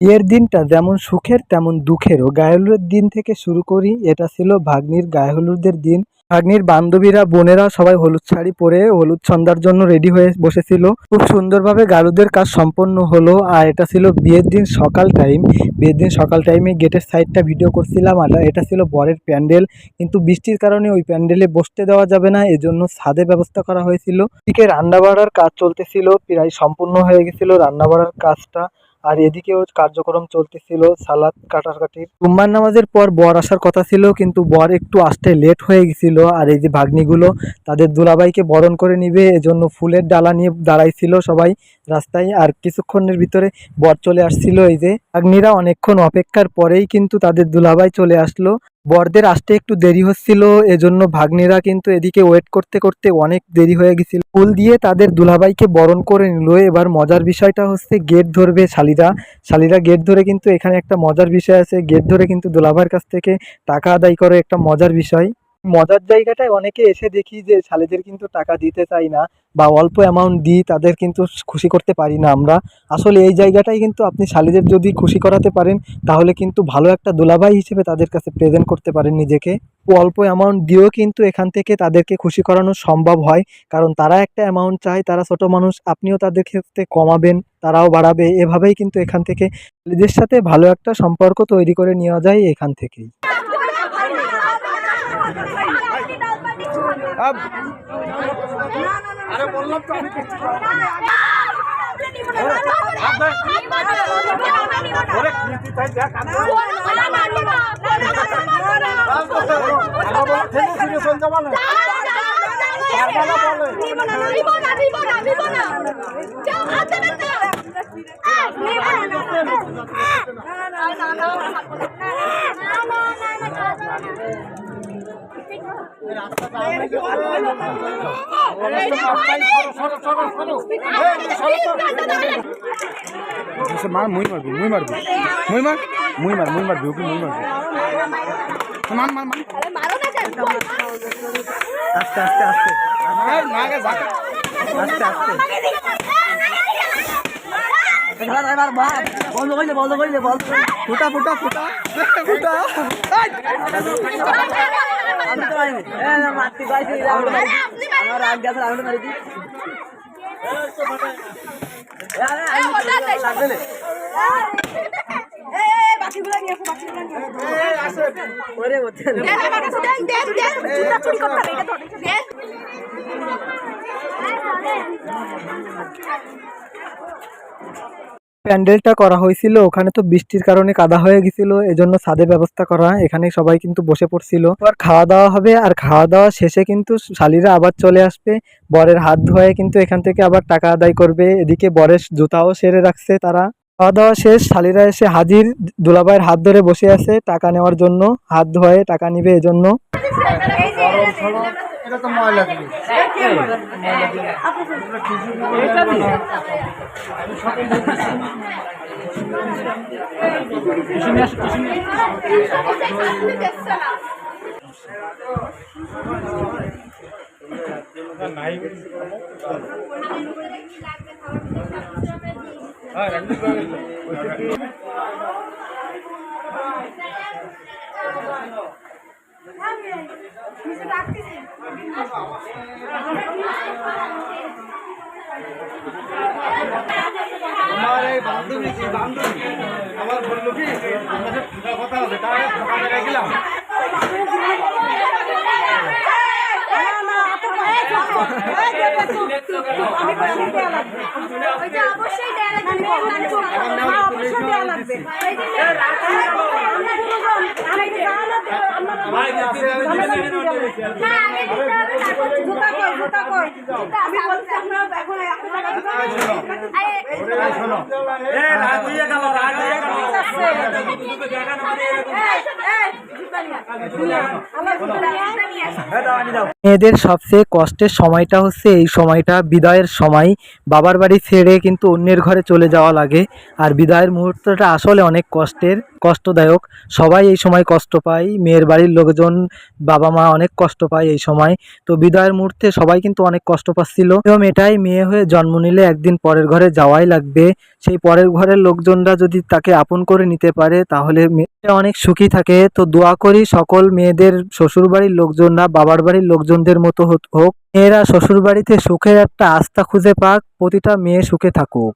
বিয়ের দিনটা যেমন সুখের, তেমন দুঃখেরও। গায়ে হলুদের দিন থেকে শুরু করি, এটা ছিল ভাগ্নির গায়ে হলুদের দিন। ভাগ্নির বান্ধবীরা, বোনেরা সবাই হলুদ শাড়ি পরে হলুদ সন্ধ্যার জন্য রেডি হয়ে বসেছিল। খুব সুন্দরভাবে গালুদের কাজ সম্পন্ন হলো, আর এটা ছিল বিয়ের দিন সকাল টাইম বিয়ের দিন সকাল টাইমে গেটের সাইডটা ভিডিও করছিলাম, আর এটা ছিল বরের প্যান্ডেল। কিন্তু বৃষ্টির কারণে ওই প্যান্ডেলে বসতে দেওয়া যাবে না, এজন্য ছাদে ব্যবস্থা করা হয়েছিল। এদিকে রান্না বাড়ার কাজ চলতেছিল, প্রায় সম্পূর্ণ হয়ে গেছিল রান্না বাড়ার কাজটা। আর এদিকেও কার্যক্রম চলতেছিল, সালাদ কাটাকাটির। জুম্মার নামাজের পর বর আসার কথা ছিল, কিন্তু বর একটু আসতে লেট হয়ে গেছিল, আর এই যে ভাগ্নিগুলো তাদের দুলাবাইকে বরণ করে নিবে, এজন্য ফুলের ডালা নিয়ে দাঁড়াইছিল সবাই রাস্তায়, আর কিছুক্ষণের ভিতরে বর চলে আসছিল এই যে। ভাগ্নিরা অনেকক্ষণ অপেক্ষার পরেই কিন্তু তাদের দুলাবাই চলে আসলো। বরদের আসতে একটু দেরি হচ্ছিল, এজন্য ভাগ্নেরা কিন্তু এদিকে ওয়েট করতে করতে অনেক দেরি হয়ে গেছিল। ফুল দিয়ে তাদের দুলাভাইকে বরণ করে নিল। এবার মজার বিষয়টা হচ্ছে গেট ধরবে শালিরা। শালিরা গেট ধরে কিন্তু এখানে একটা মজার বিষয় আছে। গেট ধরে কিন্তু দুলাভাইয়ের কাছ থেকে টাকা আদায় করে একটা মজার বিষয়। মজার জায়গাটায় অনেকে এসে দেখি যে শালিদের কিন্তু টাকা দিতে চাই না বা অল্প অ্যামাউন্ট দিই, তাদের কিন্তু খুশি করতে পারি না আমরা। আসলে এই জায়গাটাই কিন্তু আপনি শালিদের যদি খুশি করাতে পারেন, তাহলে কিন্তু ভালো একটা দুলাভাই হিসেবে তাদের কাছে প্রেজেন্ট করতে পারেন নিজেকে। অল্প অ্যামাউন্ট দিয়েও কিন্তু এখান থেকে তাদেরকে খুশি করানো সম্ভব হয়, কারণ তারা একটা অ্যামাউন্ট চায়, তারা ছোট মানুষ, আপনিও তাদের ক্ষেত্রে কমাবেন, তারাও বাড়াবে। এভাবেই কিন্তু এখান থেকে শালিদের সাথে ভালো একটা সম্পর্ক তৈরি করে নেওয়া যায় এখান থেকেই। আরে বললাম তো আমি চল যাবা না সরো সরো সরো মার মুই মারবি মুই মারবি মুই মার মুই মার মুই মারবি ওকে মুই মারবি মার মার মার আস্তে আস্তে। আস্তে আস্তে আস্তে বন্ধ বন্ধ ফুটা ফুটা ফুটা ফুটা আমি তো পারিনি এ না মারতে পাইছি আমার রাগ গেছে আমি তো মারিছি ওরে বলতে প্যান্ডেলটা করা হয়েছিল ওখানে তো বৃষ্টির কারণে কাদা হয়ে গেছিল এজন্য ছাদের ব্যবস্থা করা এখানে সবাই কিন্তু বসে পড়ছিল আর খাওয়া দাওয়া হবে আর খাওয়া দাওয়া শেষে কিন্তু শালিরা আবার চলে আসবে বরের হাত ধোয়ে কিন্তু এখান থেকে আবার টাকা আদায় করবে এদিকে বরের জুতাও সেরে রাখছে তারা খাওয়া দাওয়া শেষ শালিরা এসে হাজির দুলাভাইয়ের হাত ধরে বসে আছে টাকা নেওয়ার জন্য হাত ধোয়ে টাকা নিবে এজন্য এটা তো ময়লা দিবি আমার বান্ধবী কি বান্ধবী। আমার বলল কি কথা হবে তাই জায়গায় গেলাম। শোনো এ মেয়েদের সবচেয়ে কষ্টের সময়টা হচ্ছে এই সময়টা বিদায়ের সময় বাবার বাড়ি ছেড়ে কিন্তু অন্যের ঘরে চলে যাওয়া লাগে আর বিদায়ের মুহূর্তটা আসলে অনেক কষ্টের, কষ্টদায়ক। সবাই এই সময় কষ্ট পায়। মেয়ের বাড়ির লোকজন বাবা মা অনেক কষ্ট পায় এই সময়। তো বিদায়ের মুহূর্তে সবাই কিন্তু অনেক কষ্ট পাচ্ছিল। এবং এটাই মেয়ে হয়ে জন্ম নিলে একদিন পরের ঘরে যাওয়াই লাগবে। সেই পরের ঘরের লোকজনরা যদি তাকে আপন করে নিতে পারে, তাহলে মেয়েটা অনেক সুখী থাকে। তো দোয়া করি সকল মেয়েদের শ্বশুর বাড়ির লোকজনরা বাবার বাড়ির লোকজনদের মতো হোক। মেয়েরা শ্বশুর বাড়িতে সুখের একটা আস্থা খুঁজে পাক। প্রতিটা মেয়ে সুখে থাকুক।